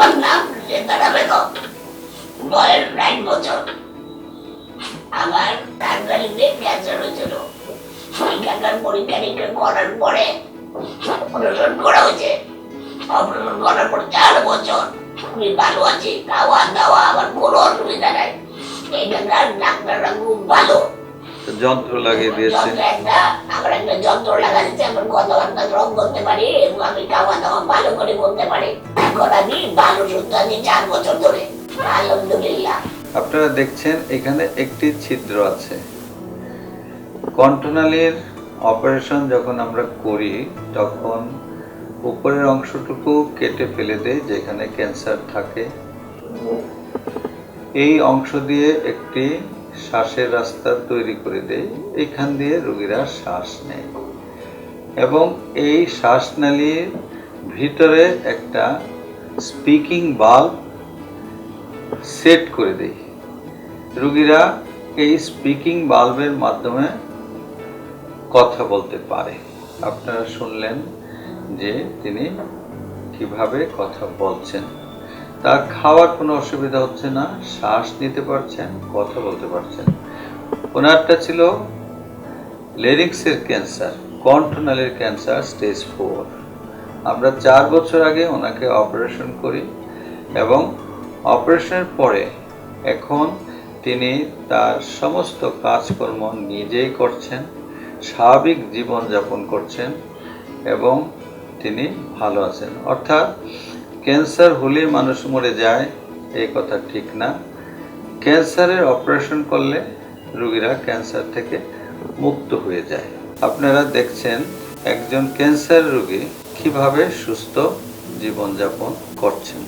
আমার নাম রেতারা বেগম। বয়স ষাট বছর আমার রাজধানীতে ক্যান্সার হয়েছিল। ক্যান্সার পরীক্ষা করার পরে অপারেশন করা হয়েছে। অপারেশন করার পর চার বছর আমি ভালো আছি খাওয়া দাওয়া আমার কোনো অসুবিধা নাই। এইখানকার ডাক্তাররা খুব ভালো। যন্ত্র লাগিয়ে দিয়েছে। আমার একটা যন্ত্র লাগা দিচ্ছে আমার কথাবার্তা গ্রহণ করতে পারি এবং আমি খাওয়া দাওয়া ভালো করে করতে পারি। আপনারা দেখছেন, এখানে একটি ছিদ্র আছে। কন্টনালির অপারেশন যখন আমরা করি, তখন উপরের অংশটুকু কেটে ফেলে দেয় যেখানে ক্যান্সার থাকে। এই অংশ দিয়ে একটি শ্বাসের রাস্তা তৈরি করে দেয় এখান দিয়ে রোগীরা শ্বাস নেয়। এবং এই শ্বাসনালীর ভিতরে একটা স্পিকিং বাল্ব সেট করে দেই। রুগীরা এই স্পিকিং বাল্বের মাধ্যমে কথা বলতে পারে। আপনারা শুনলেন যে তিনি কীভাবে কথা বলছেন। তার খাওয়ার কোনো অসুবিধা হচ্ছে না, শ্বাস নিতে পারছেন, কথা বলতে পারছেন। ওনারটা ছিল লেরিক্সের ক্যান্সার কন্টনালের ক্যান্সার স্টেজ ফোর আমরা চার বছর আগে ওনাকে অপারেশন করি এবং অপারেশনের পরে এখন তিনি তার সমস্ত কাজকর্ম নিজেই করছেন, স্বাভাবিক জীবনযাপন করছেন এবং তিনি ভালো আছেন। অর্থাৎ ক্যান্সার হলেই মানুষ মরে যায়, এই কথা ঠিক না। ক্যান্সারের অপারেশন করলে রোগীরা ক্যান্সার থেকে মুক্ত হয়ে যায়। আপনারা দেখছেন একজন ক্যান্সার রোগী কীভাবে সুস্থ জীবনযাপন করছেন?